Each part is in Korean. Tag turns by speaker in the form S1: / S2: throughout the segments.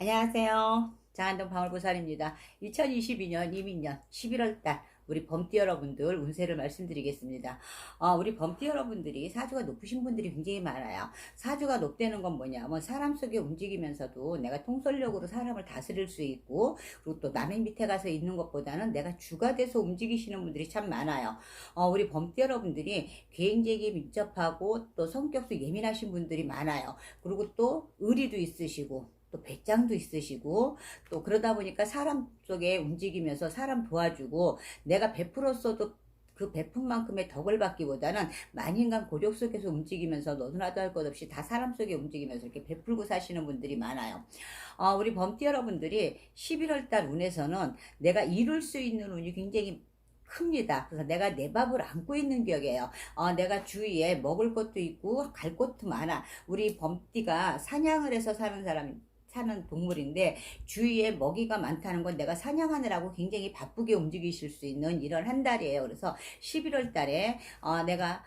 S1: 안녕하세요. 장안동 방울보살입니다. 2022년 이민년 11월달 우리 범띠 여러분들 운세를 말씀드리겠습니다. 어, 우리 범띠 여러분들이 사주가 높으신 분들이 굉장히 많아요. 사주가 높다는 건 뭐냐면 사람 속에 움직이면서도 내가 통솔력으로 사람을 다스릴 수 있고 그리고 또 남의 밑에 가서 있는 것보다는 내가 주가 돼서 움직이시는 분들이 참 많아요. 어, 우리 범띠 여러분들이 계획적이 민첩하고 또 성격도 예민하신 분들이 많아요. 그리고 또 의리도 있으시고 또 배짱도 있으시고 또 그러다 보니까 사람 속에 움직이면서 사람 도와주고 내가 베풀었어도 그 베푼만큼의 덕을 받기보다는 만인간 고력 속에서 움직이면서 너도나도 할 것 없이 다 사람 속에 움직이면서 이렇게 베풀고 사시는 분들이 많아요. 어, 우리 범띠 여러분들이 11월달 운에서는 내가 이룰 수 있는 운이 굉장히 큽니다. 그래서 내가 내 밥을 안고 있는 격이에요. 어, 내가 주위에 먹을 것도 있고 갈 곳도 많아. 우리 범띠가 사냥을 해서 사는 사람이 사는 동물인데 주위에 먹이가 많다는 건 내가 사냥하느라고 굉장히 바쁘게 움직이실 수 있는 이런 한 달이에요. 그래서 11월 달에 어, 내가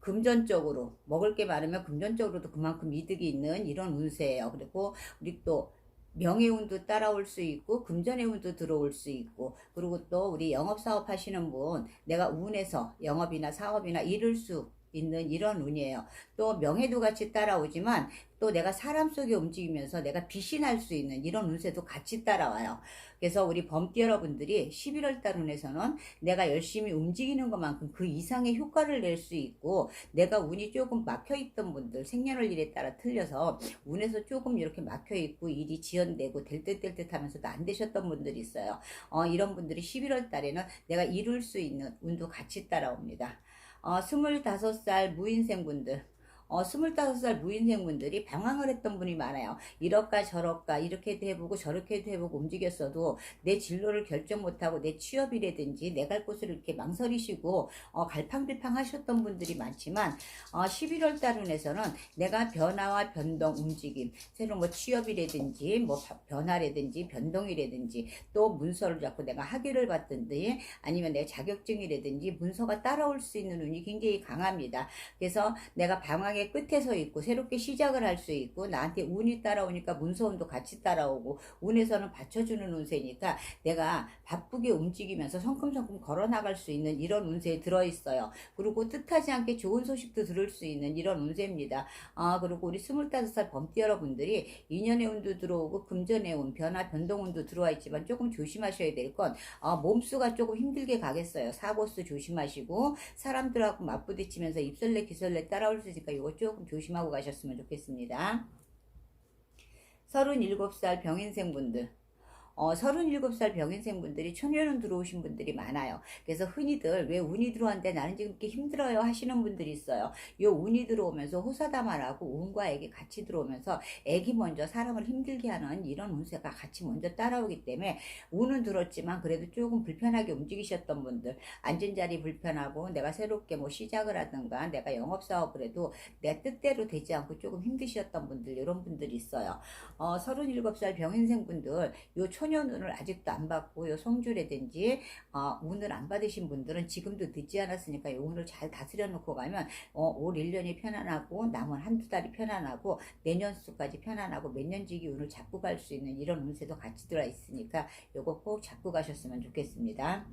S1: 금전적으로 먹을 게 많으면 금전적으로도 그만큼 이득이 있는 이런 운세예요. 그리고 우리 또 명예운도 따라올 수 있고 금전의 운도 들어올 수 있고 그리고 또 우리 영업사업 하시는 분 내가 운에서 영업이나 사업이나 이룰 수 있는 이런 운이에요. 또 명예도 같이 따라오지만 또 내가 사람 속에 움직이면서 내가 빛이 날 수 있는 이런 운세도 같이 따라와요. 그래서 우리 범띠 여러분들이 11월 달 운에서는 내가 열심히 움직이는 것만큼 그 이상의 효과를 낼 수 있고 내가 운이 조금 막혀 있던 분들 생년월 일에 따라 틀려서 운에서 조금 이렇게 막혀 있고 일이 지연되고 될 듯 될 듯 하면서도 안 되셨던 분들이 있어요. 어, 이런 분들이 11월 달에는 내가 이룰 수 있는 운도 같이 따라옵니다. 어, 25살 무인생분들 어, 25살 무인생분들이 방황을 했던 분이 많아요. 이럴까 저럴까 이렇게도 해보고 저렇게도 해보고 움직였어도 내 진로를 결정 못하고 내 취업이라든지 내 갈 곳을 이렇게 망설이시고 어, 갈팡질팡 하셨던 분들이 많지만 어, 11월 달운에서는 내가 변화와 변동 움직임 새로 뭐 취업이라든지 뭐 변화라든지 변동이라든지 또 문서를 잡고 내가 학위를 받든지 아니면 내 자격증이라든지 문서가 따라올 수 있는 운이 굉장히 강합니다. 그래서 내가 방황 의 끝에 서 있고 새롭게 시작을 할 수 있고 나한테 운이 따라오니까 문서운도 같이 따라오고 운에서는 받쳐주는 운세니까 내가 바쁘게 움직이면서 성큼성큼 걸어 나갈 수 있는 이런 운세에 들어 있어요. 그리고 뜻하지 않게 좋은 소식도 들을 수 있는 이런 운세입니다. 아 그리고 우리 25살 범띠 여러분들이 인연의 운도 들어오고 금전의 운, 변화 변동 운도 들어와 있지만 조금 조심하셔야 될건 아, 몸수가 조금 힘들게 가겠어요. 사고수 조심하시고 사람들하고 맞부딪히면서 입설레 기설레 따라올 수 있으니까 이거 조금 조심하고 가셨으면 좋겠습니다. 37살 병인생분들 어, 37살 병인생분들이 초년운 들어오신 분들이 많아요. 그래서 흔히들 왜 운이 들어왔는데 나는 지금 이렇게 힘들어요 하시는 분들이 있어요. 요 운이 들어오면서 호사다말하고 운과 액이 같이 들어오면서 액이 먼저 사람을 힘들게 하는 이런 운세가 같이 먼저 따라오기 때문에 운은 들었지만 그래도 조금 불편하게 움직이셨던 분들 앉은 자리 불편하고 내가 새롭게 뭐 시작을 하든가 내가 영업사업을 해도 내 뜻대로 되지 않고 조금 힘드셨던 분들 이런 분들이 있어요. 어, 37살 병인생분들 요 초년 운을 아직도 안 받고 요 성주라든지 어, 운을 안 받으신 분들은 지금도 늦지 않았으니까 이 운을 잘 다스려 놓고 가면 어, 올 1년이 편안하고 남은 한두 달이 편안하고 내년 수까지 편안하고 몇 년지기 운을 잡고 갈 수 있는 이런 운세도 같이 들어 있으니까 요거 꼭 잡고 가셨으면 좋겠습니다.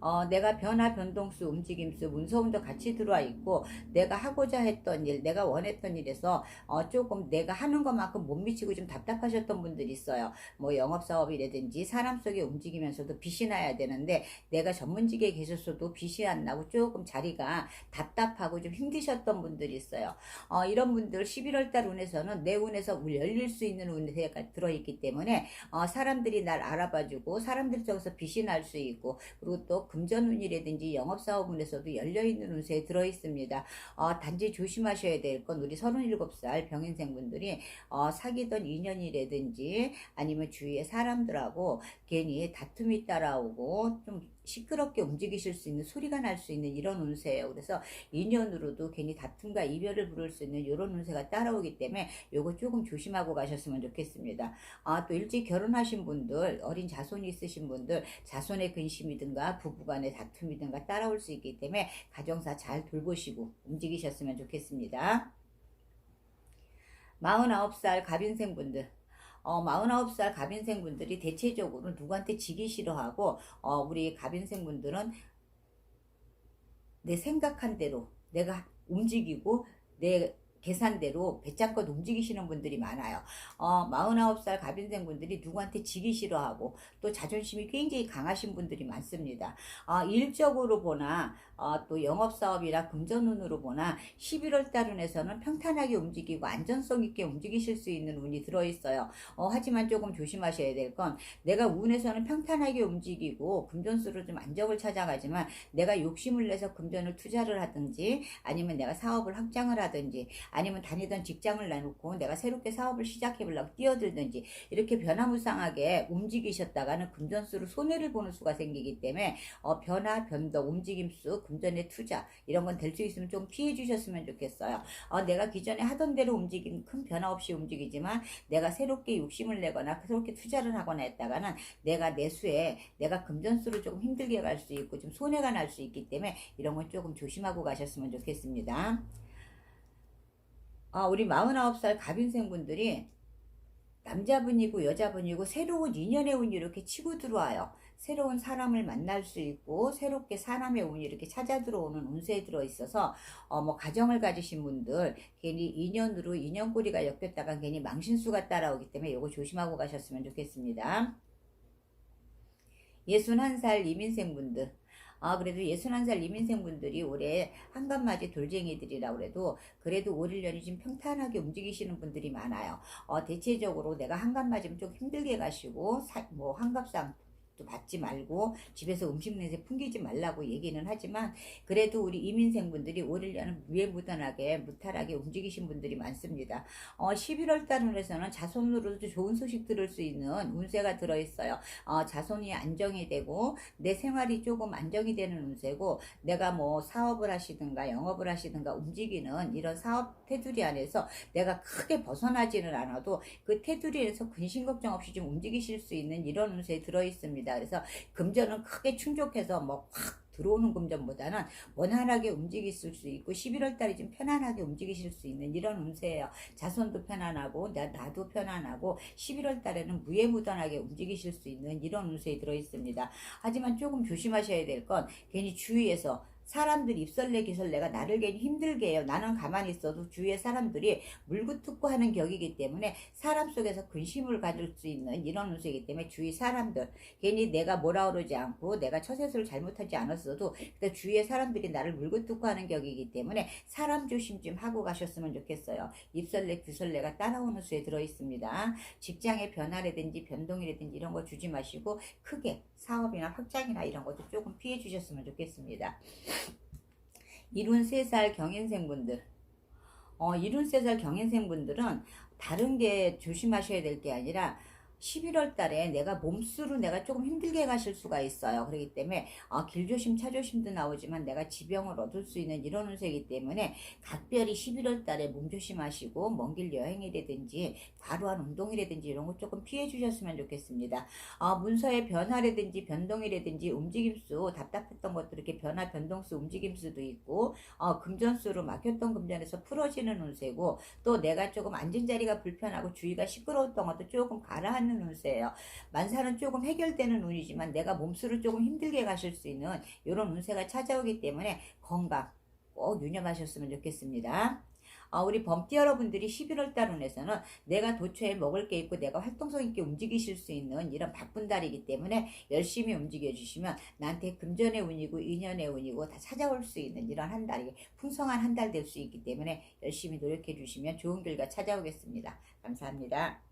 S1: 어, 내가 변화 변동수 움직임수 문서운도 같이 들어와 있고 내가 하고자 했던 일 내가 원했던 일에서 어, 조금 내가 하는 것만큼 못 미치고 좀 답답하셨던 분들이 있어요. 뭐 영업사업이 라든지 사람 속에 움직이면서도 빛이 나야 되는데 내가 전문직에 계셨어도 빛이 안 나고 조금 자리가 답답하고 좀 힘드셨던 분들이 있어요. 어, 이런 분들 11월달 운에서는 내 운에서 열릴 수 있는 운세가 들어있기 때문에 어, 사람들이 날 알아봐주고 사람들 쪽에서 빛이 날 수 있고 그리고 또 금전운이라든지 영업사업운에서도 열려있는 운세에 들어있습니다. 어, 단지 조심하셔야 될 건 우리 37살 병인생분들이 어, 사귀던 인연이라든지 아니면 주위에 사람들하고 괜히 다툼이 따라오고 좀 시끄럽게 움직이실 수 있는 소리가 날 수 있는 이런 운세예요. 그래서 인연으로도 괜히 다툼과 이별을 부를 수 있는 이런 운세가 따라오기 때문에 요거 조금 조심하고 가셨으면 좋겠습니다. 아, 또 일찍 결혼하신 분들, 어린 자손이 있으신 분들, 자손의 근심이든가 부부간의 다툼이든가 따라올 수 있기 때문에 가정사 잘 돌보시고 움직이셨으면 좋겠습니다. 49살 갑인생 분들 어, 49살 갑인생 분들이 대체적으로 누구한테 지기 싫어하고, 어, 우리 갑인생 분들은 내 생각한 대로 내가 움직이고, 내 계산대로 배짱껏 움직이시는 분들이 많아요. 어, 49살 갑인생 분들이 누구한테 지기 싫어하고 또 자존심이 굉장히 강하신 분들이 많습니다. 어, 일적으로 보나 어, 또 영업사업이나 금전운으로 보나 11월 달 운에서는 평탄하게 움직이고 안전성 있게 움직이실 수 있는 운이 들어있어요. 어, 하지만 조금 조심하셔야 될 건 내가 운에서는 평탄하게 움직이고 금전수로 좀 안정을 찾아가지만 내가 욕심을 내서 금전을 투자를 하든지 아니면 내가 사업을 확장을 하든지 아니면 다니던 직장을 내놓고 내가 새롭게 사업을 시작해 보려고 뛰어들든지 이렇게 변화무쌍하게 움직이셨다가는 금전수로 손해를 보는 수가 생기기 때문에 어, 변화, 변동, 움직임수, 금전의 투자 이런 건 될 수 있으면 좀 피해 주셨으면 좋겠어요. 어, 내가 기존에 하던 대로 움직임 큰 변화 없이 움직이지만 내가 새롭게 욕심을 내거나 새롭게 투자를 하거나 했다가는 내가 내수에 내가 금전수를 조금 힘들게 갈 수 있고 좀 손해가 날 수 있기 때문에 이런 건 조금 조심하고 가셨으면 좋겠습니다. 아, 우리 49살 갑인생분들이 남자분이고 여자분이고 새로운 인연의 운이 이렇게 치고 들어와요. 새로운 사람을 만날 수 있고 새롭게 사람의 운이 이렇게 찾아 들어오는 운세에 들어 있어서 어 뭐 가정을 가지신 분들 괜히 인연으로 인연꼬리가 엮였다가 괜히 망신수가 따라오기 때문에 이거 조심하고 가셨으면 좋겠습니다. 61살 이민생 분들 아, 그래도 61살 이민생분들이 올해 한간맞이 돌쟁이들이라 그래도 그래도 올 1년이 좀 평탄하게 움직이시는 분들이 많아요. 어, 대체적으로 내가 한간 맞으면 좀 힘들게 가시고, 사, 뭐, 한갑상 또 받지 말고 집에서 음식 냄새 풍기지 말라고 얘기는 하지만 그래도 우리 이민생분들이 올 1년은 무해무단하게 무탈하게 움직이신 분들이 많습니다. 어, 11월 달에서는 자손으로도 좋은 소식 들을 수 있는 운세가 들어있어요. 어, 자손이 안정이 되고 내 생활이 조금 안정이 되는 운세고 내가 뭐 사업을 하시든가 영업을 하시든가 움직이는 이런 사업 테두리 안에서 내가 크게 벗어나지는 않아도 그 테두리에서 근심 걱정 없이 좀 움직이실 수 있는 이런 운세에 들어있습니다. 그래서 금전은 크게 충족해서 뭐 확 들어오는 금전보다는 원활하게 움직이실 수 있고 11월 달이 좀 편안하게 움직이실 수 있는 이런 운세예요. 자손도 편안하고 나, 나도 편안하고 11월 달에는 무예무단하게 움직이실 수 있는 이런 운세에 들어 있습니다. 하지만 조금 조심하셔야 될 건 괜히 주위에서 사람들 입설레 기설레가 나를 괜히 힘들게 해요. 나는 가만히 있어도 주위의 사람들이 물구뜯고 하는 격이기 때문에 사람 속에서 근심을 가질 수 있는 이런 운세이기 때문에 주위 사람들 괜히 내가 뭐라 그러지 않고 내가 처세술을 잘못하지 않았어도 주위의 사람들이 나를 물구뜯고 하는 격이기 때문에 사람 조심 좀 하고 가셨으면 좋겠어요. 입설레 규설레가 따라오는 수에 들어 있습니다. 직장의 변화라든지 변동이라든지 이런 거 주지 마시고 크게 사업이나 확장이나 이런 것도 조금 피해 주셨으면 좋겠습니다. 73살 경인생분들. 어, 73살 경인생분들은 다른 게 조심하셔야 될 게 아니라 11월 달에 내가 몸수로 내가 조금 힘들게 가실 수가 있어요. 그렇기 때문에 어, 길조심, 차조심도 나오지만 내가 지병을 얻을 수 있는 이런 운세이기 때문에 각별히 11월 달에 몸 조심하시고 먼 길 여행이라든지 과로한 운동이라든지 이런 거 조금 피해 주셨으면 좋겠습니다. 어, 문서의 변화라든지 변동이라든지 움직임수 답답했던 것들 이렇게 변화 변동수 움직임수도 있고 어, 금전수로 막혔던 금전에서 풀어지는 운세고 또 내가 조금 앉은 자리가 불편하고 주위가 시끄러웠던 것도 조금 가라앉 는 운세예요. 만사는 조금 해결되는 운이지만 내가 몸수를 조금 힘들게 가실 수 있는 이런 운세가 찾아오기 때문에 건강 꼭 유념하셨으면 좋겠습니다. 어, 우리 범띠 여러분들이 11월 달 운에서는 내가 도처에 먹을 게 있고 내가 활동성 있게 움직이실 수 있는 이런 바쁜 달이기 때문에 열심히 움직여 주시면 나한테 금전의 운이고 인연의 운이고 다 찾아올 수 있는 이런 한 달이 풍성한 한 달 될 수 있기 때문에 열심히 노력해 주시면 좋은 결과 찾아오겠습니다. 감사합니다.